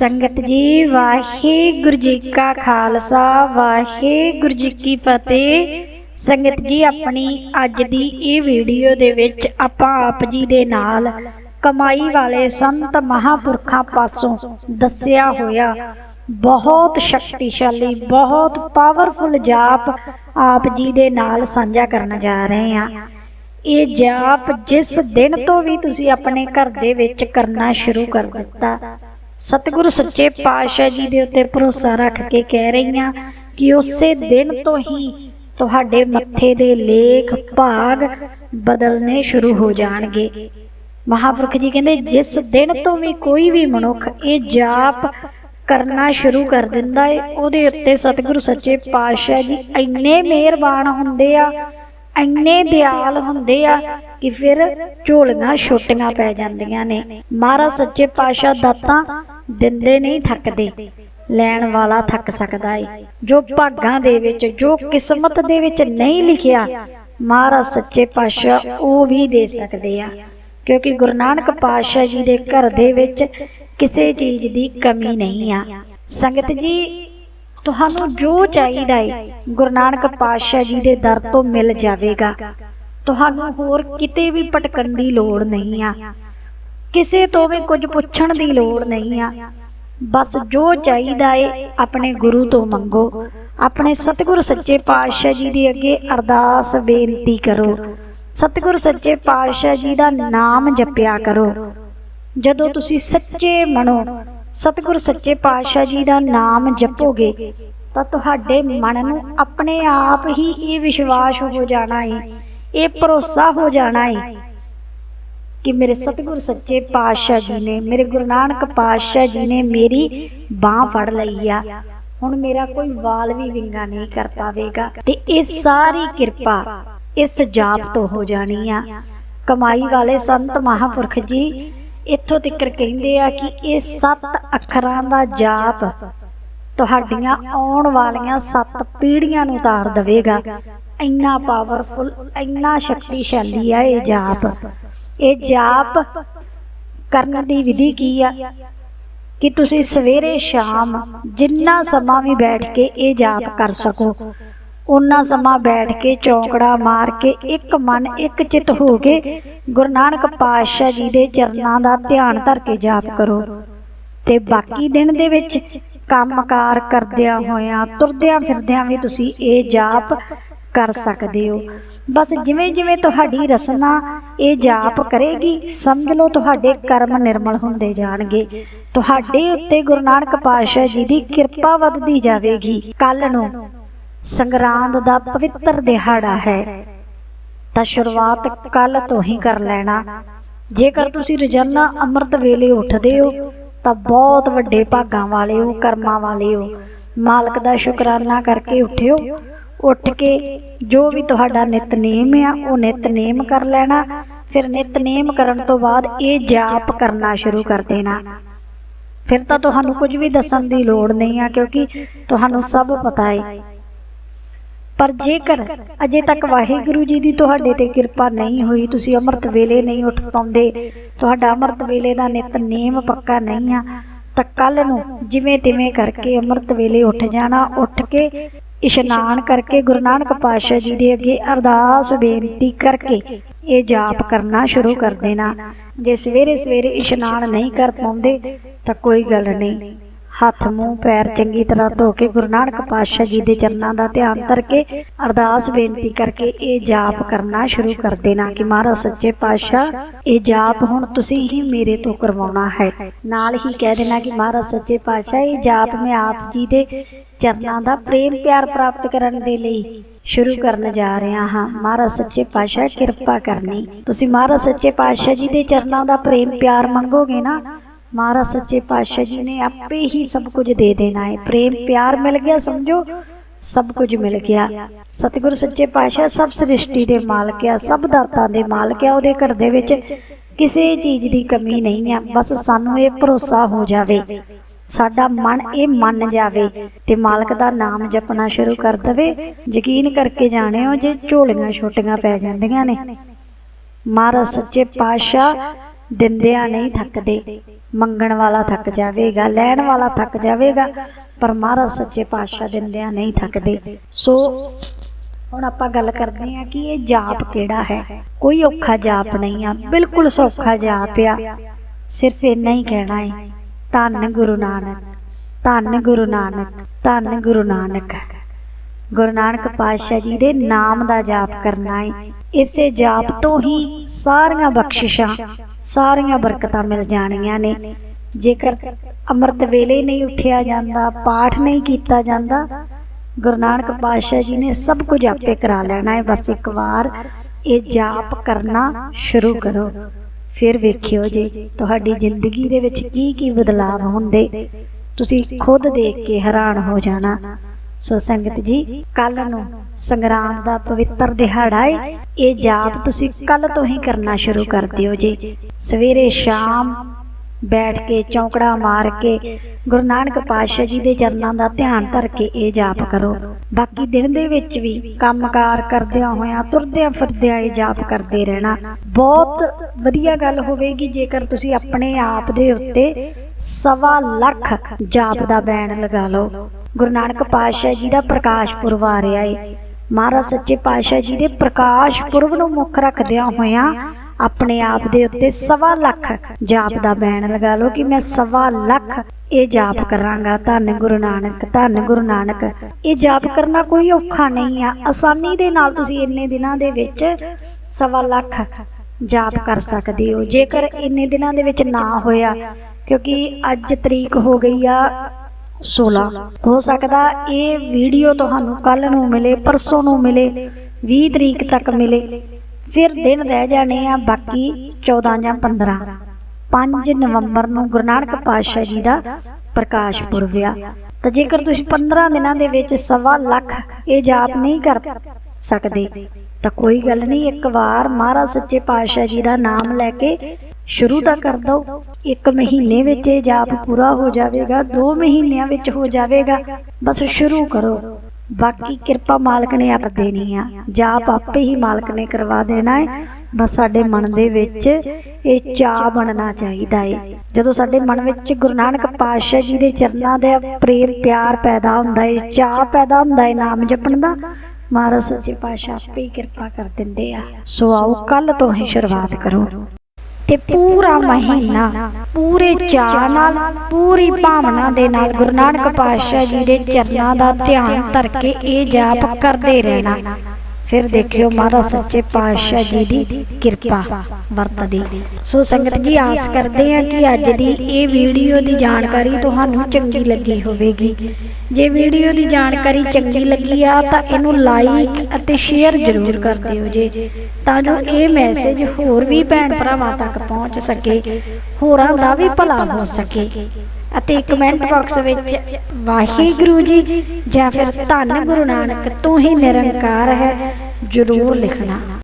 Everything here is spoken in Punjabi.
ਸੰਗਤ ਜੀ, ਵਾਹਿਗੁਰੂ ਜੀ ਕਾ ਖਾਲਸਾ, ਵਾਹਿਗੁਰੂ ਜੀ ਕੀ ਫਤਿਹ। ਸੰਗਤ ਜੀ, ਆਪਣੀ ਅੱਜ ਦੀ ਇਹ ਵੀਡੀਓ ਦੇ ਵਿੱਚ ਆਪਾਂ ਆਪ ਜੀ ਦੇ ਨਾਲ ਕਮਾਈ ਵਾਲੇ ਸੰਤ ਮਹਾਪੁਰਖਾਂ ਪਾਸੋਂ ਦੱਸਿਆ ਹੋਇਆ ਬਹੁਤ ਸ਼ਕਤੀਸ਼ਾਲੀ, ਬਹੁਤ ਪਾਵਰਫੁਲ ਜਾਪ ਆਪ ਜੀ ਦੇ ਨਾਲ ਸਾਂਝਾ ਕਰਨ ਜਾ ਰਹੇ ਹਾਂ। ਇਹ ਜਾਪ ਜਿਸ ਦਿਨ ਤੋਂ ਵੀ ਤੁਸੀਂ ਆਪਣੇ ਘਰ ਦੇ ਵਿੱਚ ਕਰਨਾ ਸ਼ੁਰੂ ਕਰ ਦਿੱਤਾ। ਸਤਿਗੁਰੂ ਸੱਚੇ ਪਾਤਸ਼ਾਹ ਜੀ ਦੇ ਉੱਤੇ ਭਰੋਸਾ ਰੱਖ ਕੇ ਕਹਿ ਰਹੀ ਹਾਂ ਕਿ ਉਸੇ ਦਿਨ ਤੋਂ ਹੀ ਤੁਹਾਡੇ ਮੱਥੇ ਦੇ ਲੇਖ ਭਾਗ ਬਦਲਨੇ ਸ਼ੁਰੂ ਹੋ ਜਾਣਗੇ। ਮਹਾਪੁਰਖ ਜੀ ਕਹਿੰਦੇ, ਜਿਸ ਦਿਨ ਤੋਂ ਵੀ ਕੋਈ ਵੀ ਮਨੁੱਖ ਇਹ ਜਾਪ ਕਰਨਾ ਸ਼ੁਰੂ ਕਰ ਦਿੰਦਾ ਏ, ਉਹਦੇ ਉੱਤੇ ਸਤਿਗੁਰੂ ਸੱਚੇ ਪਾਤਸ਼ਾਹ ਜੀ ਇੰਨੇ ਮਿਹਰਬਾਨ ਹੁੰਦੇ ਆ ਇੰਨੇ ਦਿਆਲ ਹੁੰਦੇ ਆ ਕਿ ਫਿਰ ਝੋਲੀਆਂ ਛੋਟੀਆਂ ਪੈ ਜਾਂਦੀਆਂ ਨੇ। ਮਹਾਰਾਜ ਸੱਚੇ ਪਾਤਸ਼ਾਹ ਦਾਤਾਂ ਦਿੰਦੇ ਨਹੀਂ ਥੱਕਦੇ, ਲੈਣ ਵਾਲਾ ਥੱਕ ਸਕਦਾ ਏ। ਜੋ ਭਾਗਾਂ ਦੇ ਵਿੱਚ, ਜੋ ਕਿਸਮਤ ਦੇ ਵਿੱਚ ਨਹੀਂ ਲਿਖਿਆ, ਮਹਾਰਾਜ ਸੱਚੇ ਪਾਤਸ਼ਾਹ ਉਹ ਵੀ ਦੇ ਸਕਦੇ ਆ। ਕਿਉਂਕਿ ਗੁਰੂ ਨਾਨਕ ਪਾਤਸ਼ਾਹ ਜੀ ਦੇ ਘਰ ਦੇ ਵਿੱਚ ਕਿਸੇ ਚੀਜ਼ ਦੀ ਕਮੀ ਨਹੀਂ ਆ। ਸੰਗਤ ਜੀ ਤੁਹਾਨੂੰ ਜੋ ਚਾਹੀਦਾ ਹੈ ਗੁਰੂ ਨਾਨਕ ਪਾਤਸ਼ਾਹ ਜੀ ਦੇ ਦਰ ਤੋਂ ਮਿਲ ਜਾਵੇਗਾ। ਤੁਹਾਨੂੰ ਹੋਰ ਕਿਤੇ ਵੀ ਭਟਕਣ ਦੀ ਲੋੜ ਨਹੀਂ ਆ। ਕਿਸੇ ਤੋਂ ਵੀ ਕੁਝ ਪੁੱਛਣ ਦੀ ਲੋੜ ਨਹੀਂ ਆ। ਬਸ ਜੋ ਚਾਹੀਦਾ ਏ ਆਪਣੇ ਗੁਰੂ ਤੋਂ ਮੰਗੋ। ਆਪਣੇ ਸਤਿਗੁਰੂ ਸੱਚੇ ਪਾਤਸ਼ਾਹ ਜੀ ਦੇ ਅੱਗੇ ਅਰਦਾਸ ਬੇਨਤੀ ਕਰੋ। ਸਤਿਗੁਰੂ ਸੱਚੇ ਪਾਤਸ਼ਾਹ ਜੀ ਦਾ ਨਾਮ ਜਪਿਆ ਕਰੋ। ਜਦੋਂ ਤੁਸੀਂ ਸੱਚੇ ਮਨੋ ਸਤਿਗੁਰੂ ਸੱਚੇ ਪਾਤਸ਼ਾਹ ਜੀ ਦਾ ਨਾਮ ਜਪੋਗੇ, ਤਾਂ ਤੁਹਾਡੇ ਮਨ ਨੂੰ ਆਪਣੇ ਆਪ ਹੀ ਇਹ ਵਿਸ਼ਵਾਸ ਹੋ ਜਾਣਾ ਹੈ ਇਹ ਭਰੋਸਾ ਹੋ ਜਾਣਾ ਹੈ ਕਿ ਮੇਰੇ ਸਤਿਗੁਰੂ ਸੱਚੇ ਪਾਤਸ਼ਾਹ ਜੀ ਨੇ, ਮੇਰੇ ਗੁਰੂ ਨਾਨਕ ਪਾਤਸ਼ਾਹ ਜੀ ਨੇ ਮੇਰੀ ਬਾਹ ਫੜ ਲਈ ਆ। ਹੁਣ ਮੇਰਾ ਕੋਈ ਵਾਲ ਵੀ ਵਿੰਗਾ ਨਹੀਂ ਕਰ ਪਾਵੇਗਾ ਤੇ ਇਹ ਸਾਰੀ ਕਿਰਪਾ ਇਸ ਜਾਪ ਤੋਂ ਹੋ ਜਾਣੀ ਆ। ਕਮਾਈ ਵਾਲੇ ਸੰਤ ਮਹਾਪੁਰਖ ਜੀ ਇੱਥੋਂ ਤੱਕ ਕਹਿੰਦੇ ਆ ਕਿ ਇਹ ਸੱਤ ਅੱਖਰਾਂ ਦਾ ਜਾਪ ਤੁਹਾਡੀਆਂ ਆਉਣ ਵਾਲੀਆਂ ਸੱਤ ਪੀੜ੍ਹੀਆਂ ਨੂੰ ਤਾਰ ਦੇਵੇਗਾ। ਇੰਨਾ ਪਾਵਰਫੁਲ ਇੰਨਾ ਸ਼ਕਤੀਸ਼ਾਲੀ ਆ ਇਹ ਜਾਪ। ਇਹ ਜਾਪ ਕਰਨ ਦੀ ਵਿਧੀ ਕੀ ਆ? ਕਿ ਤੁਸੀਂ ਸਵੇਰੇ ਸ਼ਾਮ ਜਿੰਨਾ ਸਮਾਂ ਵੀ ਬੈਠ ਕੇ ਇਹ ਜਾਪ ਕਰ ਸਕੋ। ਉਹਨਾਂ ਸਮਾਂ ਬੈਠ ਕੇ ਚੌਂਕੜਾ ਮਾਰ ਕੇ ਇੱਕ ਮਨ ਇੱਕ ਚਿੱਤ ਹੋ ਕੇ ਗੁਰੂ ਨਾਨਕ ਪਾਤਸ਼ਾਹ ਜੀ ਦੇ ਚਰਨਾਂ ਦਾ ਧਿਆਨ ਧਰ ਕੇ ਜਾਪ ਕਰੋ। ਤੇ ਬਾਕੀ ਦਿਨ ਦੇ ਵਿੱਚ ਕੰਮਕਾਰ ਕਰਦਿਆਂ ਹੋਇਆਂ, ਤੁਰਦਿਆਂ ਫਿਰਦਿਆਂ ਵੀ ਤੁਸੀਂ ਇਹ ਜਾਪ ਕਰ ਸਕਦੇ ਹੋ। ਬਸ ਜਿਵੇਂ ਜਿਵੇਂ ਤੁਹਾਡੀ ਰਸਨਾ ਇਹ ਜਾਪ ਕਰੇਗੀ, ਸਮਝ ਲਓ ਤੁਹਾਡੇ ਕਰਮ ਨਿਰਮਲ ਹੁੰਦੇ ਜਾਣਗੇ। ਤੁਹਾਡੇ ਉੱਤੇ ਗੁਰੂ ਨਾਨਕ ਪਾਤਸ਼ਾਹ ਜੀ ਦੀ ਕਿਰਪਾ ਵੱਧਦੀ ਜਾਵੇਗੀ। ਕੱਲ ਨੂੰ ਸੰਗਰਾਂਦ ਦਾ ਪਵਿੱਤਰ ਦਿਹਾੜਾ ਹੈ। ਤਾਂ ਸ਼ੁਰੂਆਤ ਕੱਲ ਤੋਂ ਹੀ ਕਰ ਲੈਣਾ। ਜੇਕਰ ਤੁਸੀਂ ਰੋਜ਼ਾਨਾ ਅੰਮ੍ਰਿਤ ਵੇਲੇ ਉੱਠਦੇ ਹੋ, ਤਾਂ ਬਹੁਤ ਵੱਡੇ ਭਾਗਾਂ ਵਾਲੇ ਹੋ, ਕਰਮਾਂ ਵਾਲੇ ਹੋ। ਮਾਲਕ ਦਾ ਸ਼ੁਕਰਾਨਾ ਕਰਕੇ ਉੱਠਿਓ। ਉੱਠ ਕੇ ਜੋ ਵੀ ਤੁਹਾਡਾ ਨਿਤਨੇਮ ਆ, ਉਹ ਨਿਤਨੇਮ ਕਰ ਲੈਣਾ। ਫਿਰ ਨਿਤਨੇਮ ਕਰਨ ਤੋਂ ਬਾਅਦ ਇਹ ਜਾਪ ਕਰਨਾ ਸ਼ੁਰੂ ਕਰ ਦੇਣਾ। ਫਿਰ ਤਾਂ ਤੁਹਾਨੂੰ ਕੁਝ ਵੀ ਦੱਸਣ ਦੀ ਲੋੜ ਨਹੀਂ ਆ, ਕਿਉਂਕਿ ਤੁਹਾਨੂੰ ਸਭ ਪਤਾ ਹੈ ਪਰ ਜੇਕਰ ਅਜੇ ਤੱਕ ਵਾਹਿਗੁਰੂ ਜੀ ਦੀ ਤੁਹਾਡੇ ਤੇ ਕਿਰਪਾ ਨਹੀਂ ਹੋਈ, ਤੁਸੀਂ ਅੰਮ੍ਰਿਤ ਵੇਲੇ ਨਹੀਂ ਉੱਠ ਪਾਉਂਦੇ, ਤੁਹਾਡਾ ਅੰਮ੍ਰਿਤ ਵੇਲੇ ਦਾ ਨਿਤਨੇਮ ਪੱਕਾ ਨਹੀਂ ਆ, ਤਾਂ ਕੱਲ ਨੂੰ ਜਿਵੇਂ ਤਿਵੇਂ ਕਰਕੇ ਅੰਮ੍ਰਿਤ ਵੇਲੇ ਉੱਠ ਜਾਣਾ, ਉੱਠ ਕੇ ਇਸ਼ਨਾਨ ਕਰਕੇ ਗੁਰੂ ਨਾਨਕ ਪਾਤਸ਼ਾਹ ਜੀ ਦੇ ਅੱਗੇ ਅਰਦਾਸ ਬੇਨਤੀ ਕਰਕੇ ਇਹ ਜਾਪ ਕਰਨਾ ਸ਼ੁਰੂ ਕਰ ਦੇਣਾ। ਜੇ ਸਵੇਰੇ ਸਵੇਰੇ ਇਸ਼ਨਾਨ ਨਹੀਂ ਕਰ ਪਾਉਂਦੇ, ਤਾਂ ਕੋਈ ਗੱਲ ਨਹੀਂ। ਹੱਥ, ਮੂੰਹ, ਪੈਰ ਚੰਗੀ ਤਰ੍ਹਾਂ ਧੋ ਕੇ ਗੁਰੂ ਨਾਨਕ ਪਾਤਸ਼ਾਹ ਜੀ ਦੇ ਚਰਨਾਂ ਦਾ ਧਿਆਨ ਧਰ ਕੇ ਅਰਦਾਸ ਬੇਨਤੀ ਕਰਕੇ ਇਹ ਜਾਪ ਕਰਨਾ ਸ਼ੁਰੂ ਕਰ ਦੇਣਾ ਕਿ ਮਹਾਰਾਜ ਸੱਚੇ ਪਾਤਸ਼ਾਹ, ਇਹ ਜਾਪ ਹੁਣ ਤੁਸੀਂ ਹੀ ਮੇਰੇ ਤੋਂ ਕਰਵਾਉਣਾ ਹੈ। ਨਾਲ ਹੀ ਕਹਿ ਦੇਣਾ ਕਿ ਮਹਾਰਾਜ ਸੱਚੇ ਪਾਤਸ਼ਾਹ, ਇਹ ਜਾਪ ਮੈਂ ਆਪ ਜੀ ਦੇ ਚਰਨਾਂ ਦਾ ਪ੍ਰੇਮ ਪਿਆਰ ਪ੍ਰਾਪਤ ਕਰਨ ਦੇ ਲਈ ਸ਼ੁਰੂ ਕਰਨ ਜਾ ਰਿਹਾ ਹਾਂ। ਮਹਾਰਾਜ ਸੱਚੇ ਪਾਤਸ਼ਾਹ, ਕਿਰਪਾ ਕਰਨੀ। ਤੁਸੀਂ ਮਹਾਰਾਜ ਸੱਚੇ ਪਾਤਸ਼ਾਹ ਜੀ ਦੇ ਚਰਨਾਂ ਦਾ ਪ੍ਰੇਮ ਪਿਆਰ ਮੰਗੋਗੇ ਨਾ ਮਹਾਰਾਜ ਸੱਚੇ ਪਾਤਸ਼ਾਹ ਜੀ ਨੇ ਆਪੇ ਹੀ ਸਭ ਕੁਝ ਦੇ ਦੇਣਾ ਹੈ। ਪ੍ਰੇਮ, ਪਿਆਰ ਮਿਲ ਗਿਆ, ਸਮਝੋ? ਸਭ ਕੁਝ ਮਿਲ ਗਿਆ। ਸਤਿਗੁਰੂ ਸੱਚੇ ਪਾਤਸ਼ਾਹ ਸਭ ਸ੍ਰਿਸ਼ਟੀ ਦੇ ਮਾਲਕ ਆ, ਸਭ ਦਾਤਾਂ ਦੇ ਮਾਲਕ ਆ। ਉਹਦੇ ਘਰ ਦੇ ਵਿੱਚ ਕਿਸੇ ਚੀਜ਼ ਦੀ ਕਮੀ ਨਹੀਂ ਆ। ਬਸ ਸਾਨੂੰ ਇਹ ਭਰੋਸਾ ਹੋ ਜਾਵੇ। ਸਾਡਾ ਮਨ ਇਹ ਮੰਨ ਜਾਵੇ ਤੇ ਮਾਲਕ ਦਾ ਨਾਮ ਜਪਣਾ ਸ਼ੁਰੂ ਕਰ ਦਵੇ। ਯਕੀਨ ਕਰਕੇ ਜਾਣਿਓ ਜੇ ਝੋਲੀਆਂ ਛੋਟੀਆਂ ਪੈ ਜਾਂਦੀਆਂ ਨੇ। ਮਹਾਰਾਜ ਸੱਚੇ ਪਾਤਸ਼ਾਹ ਦਿੰਦਿਆਂ ਨਹੀਂ ਥੱਕਦੇ, ਮੰਗਣ ਵਾਲਾ ਥੱਕ ਜਾਵੇਗਾ, ਲੈਣ ਵਾਲਾ ਥੱਕ ਜਾਵੇਗਾ, ਪਰ ਮਹਾਰਾਜ ਸੱਚੇ ਪਾਤਸ਼ਾਹ ਦਿੰਦਿਆਂ ਨਹੀਂ ਥੱਕਦੇ। ਸੋ ਹੁਣ ਆਪਾਂ ਗੱਲ ਕਰਦੇ ਹਾਂ ਕਿ ਇਹ ਜਾਪ ਕਿਹੜਾ ਹੈ? ਕੋਈ ਔਖਾ ਜਾਪ ਨਹੀਂ ਆ, ਬਿਲਕੁਲ ਸੌਖਾ ਜਾਪ ਆ। ਸਿਰਫ ਇੰਨਾ ਹੀ ਕਹਿਣਾ ਹੈ, ਧੰਨ ਗੁਰੂ ਨਾਨਕ, ਧੰਨ ਗੁਰੂ ਨਾਨਕ, ਧੰਨ ਗੁਰੂ ਨਾਨਕ। ਗੁਰੂ ਨਾਨਕ ਪਾਤਸ਼ਾਹ ਜੀ ਦੇ ਨਾਮ ਦਾ ਜਾਪ ਕਰਨਾ ਹੈ। ਇਸੇ ਜਾਪ ਤੋਂ ਹੀ ਸਾਰੀਆਂ ਬਖਸ਼ਿਸ਼ਾਂ ਸਾਰੀਆਂ ਬਰਕਤਾਂ ਮਿਲ ਜਾਣੀਆਂ ਨੇ। ਜੇਕਰ ਅੰਮ੍ਰਿਤ ਵੇਲੇ ਨਹੀਂ ਉੱਠਿਆ ਜਾਂਦਾ, ਪਾਠ ਨਹੀਂ ਕੀਤਾ ਜਾਂਦਾ, ਗੁਰੂ ਨਾਨਕ ਪਾਤਸ਼ਾਹ ਜੀ ਨੇ ਸਭ ਕੁਝ ਆਪੇ ਕਰਾ ਲੈਣਾ ਹੈ। ਬਸ ਇੱਕ ਵਾਰ ਇਹ ਜਾਪ ਕਰਨਾ ਸ਼ੁਰੂ ਕਰੋ। ਫਿਰ ਵੇਖਿਓ ਜੇ ਤੁਹਾਡੀ ਜ਼ਿੰਦਗੀ ਦੇ ਵਿੱਚ ਕੀ ਕੀ ਬਦਲਾਅ ਹੁੰਦੇ। ਤੁਸੀਂ ਖੁਦ ਦੇਖ ਕੇ ਹੈਰਾਨ ਹੋ ਜਾਣਾ। ਸੋ ਸੰਗਤ ਜੀ ਕੱਲ ਨੂੰ ਸੰਗਰਾਮ ਦਾ ਪਵਿੱਤਰ ਦਿਹਾੜਾ ਹੈ ਇਹ ਜਾਪ ਤੁਸੀਂ ਕੱਲ ਤੋਂ ਹੀ ਕਰਨਾ ਸ਼ੁਰੂ ਕਰ ਦਿਓ ਜੀ। ਸਵੇਰੇ ਸ਼ਾਮ ਬੈਠ ਕੇ ਚੌਂਕੜਾ ਮਾਰ ਕੇ ਗੁਰੂ ਨਾਨਕ ਪਾਤਸ਼ਾਹ ਜੀ ਦੇ ਚਰਨਾਂ ਦਾ ਧਿਆਨ ਧਰ ਕੇ ਇਹ ਜਾਪ ਕਰੋ। ਬਾਕੀ ਦਿਨ ਦੇ ਵਿੱਚ ਵੀ ਕੰਮਕਾਰ ਕਰਦਿਆਂ ਹੋਇਆਂ ਤੁਰਦਿਆਂ ਫਿਰਦਿਆਂ ਇਹ ਜਾਪ ਕਰਦੇ ਰਹਿਣਾ। ਬਹੁਤ ਵਧੀਆ ਗੱਲ ਹੋਵੇਗੀ ਜੇਕਰ ਤੁਸੀਂ ਆਪਣੇ ਆਪ ਦੇ ਉੱਤੇ ਸਵਾ ਲੱਖ ਜਾਪ ਦਾ ਬੈਣ ਲਗਾ ਲਓ। ਗੁਰੂ ਨਾਨਕ ਪਾਤਸ਼ਾਹ ਜੀ ਦਾ ਪ੍ਰਕਾਸ਼ ਪੁਰਬ ਆ ਰਿਹਾ ਏ। ਮਹਾਰਾਜ ਸੱਚੇ ਪਾਤਸ਼ਾਹ ਜੀ ਦੇ ਪ੍ਰਕਾਸ਼ ਪੁਰਬ ਨੂੰ ਮੁੱਖ ਰੱਖਦਿਆਂ ਹੋਇਆਂ ਆਪਣੇ ਆਪ ਦੇ ਉੱਤੇ ਸਵਾ ਲੱਖ ਜਾਪ ਦਾ ਬੈਣ ਲਗਾ ਲਓ ਕਿ ਮੈਂ ਸਵਾ ਲੱਖ ਇਹ ਜਾਪ ਕਰਾਂਗਾ। ਧੰਨ ਗੁਰੂ ਨਾਨਕ, ਧੰਨ ਗੁਰੂ ਨਾਨਕ। ਇਹ ਜਾਪ ਕਰਨਾ ਕੋਈ ਔਖਾ ਨਹੀਂ ਆ। ਆਸਾਨੀ ਦੇ ਨਾਲ ਤੁਸੀਂ ਇੰਨੇ ਦਿਨਾਂ ਦੇ ਵਿੱਚ ਸਵਾ ਲੱਖ ਜਾਪ ਕਰ ਸਕਦੇ ਹੋ। ਜੇਕਰ ਇੰਨੇ ਦਿਨਾਂ ਦੇ ਵਿੱਚ ਨਾ ਹੋਇਆ, ਕਿਉਂਕਿ ਅੱਜ ਤਰੀਕ ਹੋ ਗਈ ਆ 16 ਹੋ ਸਕਦਾ ਇਹ ਵੀਡੀਓ ਤੁਹਾਨੂੰ ਕੱਲ ਨੂੰ ਮਿਲੇ, ਪਰਸੋਂ ਨੂੰ ਮਿਲੇ 20 ਤਰੀਕ ਤੱਕ ਮਿਲੇ। ਫਿਰ ਦਿਨ ਰਹਿ ਜਾਣੇ ਆ ਬਾਕੀ 14 ਜਾਂ 15 5 ਨਵੰਬਰ ਨੂੰ ਗੁਰੂ ਨਾਨਕ ਪਾਤਸ਼ਾਹ ਜੀ ਦਾ ਪ੍ਰਕਾਸ਼ ਪੁਰਬ ਆ। ਤਾਂ ਜੇਕਰ ਤੁਸੀਂ 15 ਦਿਨਾਂ ਦੇ ਵਿੱਚ ਸਵਾ ਲੱਖ ਇਹ ਜਾਪ ਨਹੀਂ ਕਰ ਸਕਦੇ, ਤਾਂ ਕੋਈ ਗੱਲ ਨਹੀਂ, ਇੱਕ ਵਾਰ ਮਹਾਰਾਜ ਸੱਚੇ ਪਾਤਸ਼ਾਹ ਜੀ ਦਾ ਨਾਮ ਲੈ ਕੇ ਸ਼ੁਰੂ ਤਾਂ ਕਰ ਦੋ ਇੱਕ ਮਹੀਨੇ ਵਿੱਚ ਇਹ ਜਾਪ ਪੂਰਾ ਹੋ ਜਾਵੇਗਾ 2 ਮਹੀਨਿਆਂ ਵਿੱਚ ਹੋ ਜਾਵੇਗਾ। ਬਸ ਸ਼ੁਰੂ ਕਰੋ। ਬਾਕੀ ਕਿਰਪਾ ਮਾਲਕ ਨੇ ਆਪ ਦੇਣੀ ਆ। ਜਾਪ ਆਪੇ ਹੀ ਮਾਲਕ ਨੇ ਕਰਵਾ ਦੇਣਾ ਹੈ ਬਸ ਸਾਡੇ ਮਨ ਦੇ ਵਿੱਚ ਇਹ ਚਾਹ ਬਣਨਾ ਚਾਹੀਦਾ ਹੈ ਜਦੋਂ ਸਾਡੇ ਮਨ ਵਿੱਚ ਗੁਰੂ ਨਾਨਕ ਪਾਤਸ਼ਾਹ ਜੀ ਦੇ ਚਰਨਾਂ ਦਾ ਪ੍ਰੇਮ, ਪਿਆਰ ਪੈਦਾ ਹੁੰਦਾ ਏ ਚਾਹ ਪੈਦਾ ਹੁੰਦਾ ਹੈ ਨਾਮ ਜਪਣ ਦਾ, ਮਹਾਰਾਜ ਸੱਚੇ ਪਾਤਸ਼ਾਹ ਆਪੇ ਹੀ ਕਿਰਪਾ ਕਰ ਦਿੰਦੇ ਆ। ਸੋ ਆਓ ਕੱਲ ਤੋਂ ਹੀ ਸ਼ੁਰੂਆਤ ਕਰੋ। ਤੇ ਪੂਰਾ ਮਹੀਨਾ ਪੂਰੇ ਚਾਅ ਨਾਲ ਪੂਰੀ ਭਾਵਨਾ ਦੇ ਨਾਲ ਗੁਰੂ ਨਾਨਕ ਪਾਤਸ਼ਾਹ ਜੀ ਦੇ ਚਰਨਾਂ ਦਾ ਧਿਆਨ ਧਰ ਕੇ ਇਹ ਜਾਪ ਕਰਦੇ ਰਹਿਣਾ। ਫਿਰ ਦੇਖਿਓ ਮਹਾਰਾਜ ਸੱਚੇ ਪਾਤਸ਼ਾਹ ਜੀ ਦੀ ਕਿਰਪਾ ਵਰਤਦੀ। ਸੋ ਸੰਗਤ ਜੀ ਆਸ ਕਰਦੇ ਹਾਂ ਕਿ ਅੱਜ ਦੀ ਇਹ ਵੀਡੀਓ ਦੀ ਜਾਣਕਾਰੀ ਤੁਹਾਨੂੰ ਚੰਗੀ ਲੱਗੀ ਹੋਵੇਗੀ। ਜੇ ਵੀਡੀਓ ਦੀ ਜਾਣਕਾਰੀ ਚੰਗੀ ਲੱਗੀ ਆ ਤਾਂ ਇਹਨੂੰ ਲਾਈਕ ਅਤੇ ਸ਼ੇਅਰ ਜ਼ਰੂਰ ਕਰ ਦਿਓ ਜੇ। ਤਾਂ ਜੋ ਇਹ ਮੈਸੇਜ ਹੋਰ ਵੀ ਭੈਣ ਭਰਾਵਾਂ ਤੱਕ ਪਹੁੰਚ ਸਕੇ, ਹੋਰਾਂ ਦਾ ਵੀ ਭਲਾ ਹੋ ਸਕੇ। ਅਤੇ ਕਮੈਂਟ ਬਾਕਸ ਵਿੱਚ ਵਾਹਿਗੁਰੂ ਜੀ ਜਾਂ ਫਿਰ ਧੰਨ ਗੁਰੂ ਨਾਨਕ ਤੂੰ ਹੀ ਨਿਰੰਕਾਰ ਹੈ, ਜ਼ਰੂਰ ਲਿਖਣਾ।